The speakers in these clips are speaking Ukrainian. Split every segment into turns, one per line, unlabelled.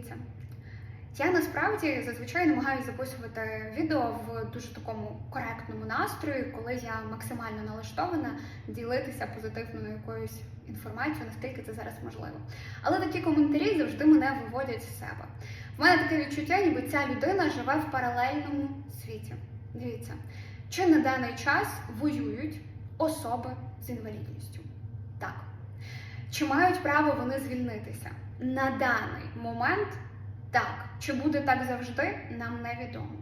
Дивіться, я насправді зазвичай намагаюся записувати відео в дуже такому коректному настрої, коли я максимально налаштована ділитися позитивною якоюсь інформацією, наскільки це зараз можливо. Але такі коментарі завжди мене виводять з себе. В мене таке відчуття, ніби ця людина живе в паралельному світі. Дивіться, чи на даний час воюють особи з інвалідністю? Так. Чи мають право вони звільнитися? На даний момент так. Чи буде так завжди, нам невідомо.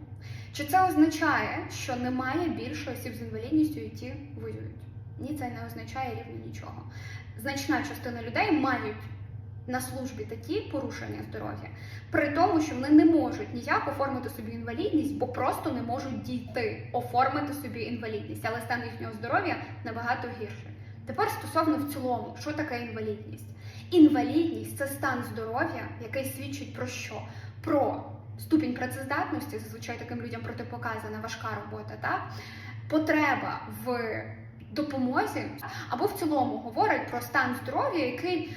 Чи це означає, що немає більше осіб з інвалідністю, які воюють? Ні, це не означає рівно нічого. Значна частина людей мають на службі такі порушення здоров'я, при тому, що вони не можуть ніяк оформити собі інвалідність, бо просто не можуть дійти оформити собі інвалідність, але стан їхнього здоров'я набагато гірший. Тепер стосовно в цілому, що таке інвалідність? Інвалідність це стан здоров'я, який свідчить про що? Про ступінь працездатності, зазвичай таким людям протипоказана важка робота, так? потреба в допомозі, або в цілому говорить про стан здоров'я, який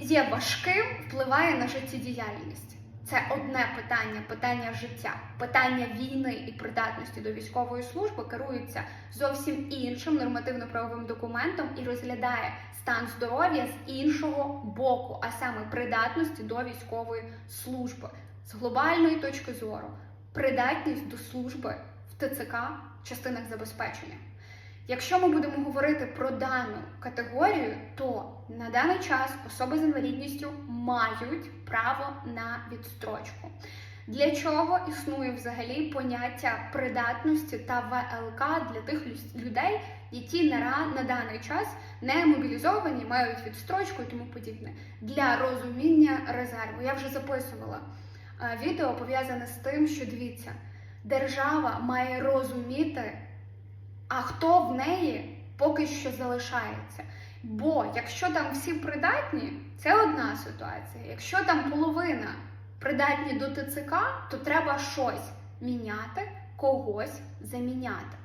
є важким, впливає на життєдіяльність. Це одне питання, питання життя, питання війни і придатності до військової служби керується зовсім іншим нормативно-правовим документом і розглядає стан здоров'я з іншого боку, а саме придатності до військової служби з глобальної точки зору, придатність до служби в ТЦК частинах забезпечення. Якщо ми будемо говорити про дану категорію, то на даний час особи з інвалідністю мають право на відстрочку. Для чого існує взагалі поняття придатності та ВЛК для тих людей, які на, на даний час не мобілізовані, мають відстрочку і тому подібне для розуміння резерву. Я вже записувала е, відео пов'язане з тим, що дивіться, держава має розуміти а хто в неї поки що залишається. Бо якщо там всі придатні, це одна ситуація. Якщо там половина придатні до ТЦК, то треба щось міняти, когось заміняти.